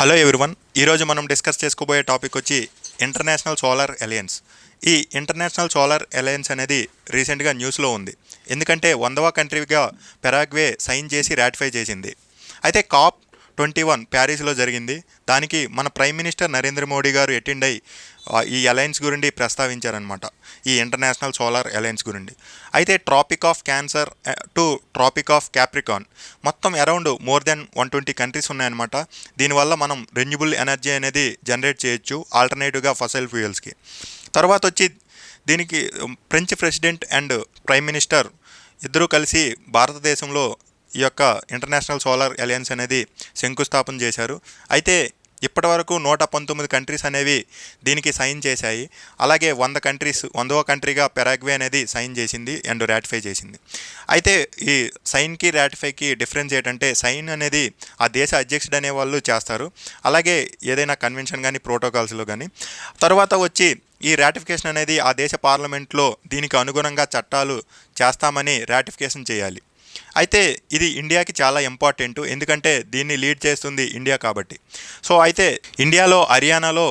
Hello everyone ఈరోజు మనం discuss చేసుకోబోయే టాపిక్ వచ్చి ఇంటర్నేషనల్ సోలార్ అలయన్స్ ఈ ఇంటర్నేషనల్ సోలార్ అలయన్స్ అనేది రీసెంట్గా న్యూస్లో ఉంది. ఎందుకంటే వందవ కంట్రీగా పెరాగ్వే సైన్ చేసి రాటిఫై చేసింది. అయితే కాప్ ట్వంటీ వన్ ప్యారిస్లో జరిగింది. దానికి మన ప్రైమ్ మినిస్టర్ నరేంద్ర మోడీ గారు అటెండ్ అయి ఈ అలయన్స్ గురించి ప్రస్తావించారనమాట ఈ ఇంటర్నేషనల్ సోలార్ అలయన్స్ గురించి. అయితే Tropic of Cancer to Tropic of Capricorn మొత్తం around more than one twenty countries ఉన్నాయన్నమాట. దీనివల్ల మనం రెన్యూబుల్ ఎనర్జీ అనేది జనరేట్ చేయొచ్చు ఆల్టర్నేటివ్గా ఫసైల్ ఫ్యూయల్స్కి. తర్వాత వచ్చి దీనికి French president and prime minister ఇద్దరూ కలిసి భారతదేశంలో ఈ యొక్క ఇంటర్నేషనల్ సోలార్ అలయన్స్ అనేది శంకుస్థాపన చేశారు. అయితే ఇప్పటి వరకు నూట పంతొమ్మిది కంట్రీస్ అనేవి దీనికి సైన్ చేశాయి. అలాగే వంద కంట్రీస్ వందవ కంట్రీగా పెరాగ్వే అనేది సైన్ చేసింది అండ్ రాటిఫై చేసింది. అయితే ఈ సైన్కి రాటిఫైకి డిఫరెన్స్ ఏంటంటే సైన్ అనేది ఆ దేశ అధ్యక్షుడు అనే వాళ్ళు చేస్తారు. అలాగే ఏదైనా కన్వెన్షన్ కానీ ప్రోటోకాల్స్లో కానీ. తర్వాత వచ్చి ఈ రాటిఫికేషన్ అనేది ఆ దేశ పార్లమెంట్లో దీనికి అనుగుణంగా చట్టాలు చేస్తామని రాటిఫికేషన్ చేయాలి. అయితే ఇది ఇండియాకి చాలా ఇంపార్టెంట్ ఎందుకంటే దీన్ని లీడ్ చేస్తుంది ఇండియా కాబట్టి. సో అయితే ఇండియాలో హర్యానాలో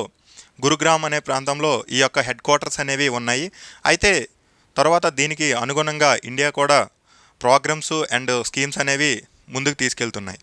గురుగ్రామ్ అనే ప్రాంతంలో ఈ యొక్క హెడ్ క్వార్టర్స్ అనేవి ఉన్నాయి. అయితే తర్వాత దీనికి అనుగుణంగా ఇండియా కూడా ప్రోగ్రామ్స్ అండ్ స్కీమ్స్ అనేవి ముందుకు తీసుకెళ్తున్నాయి.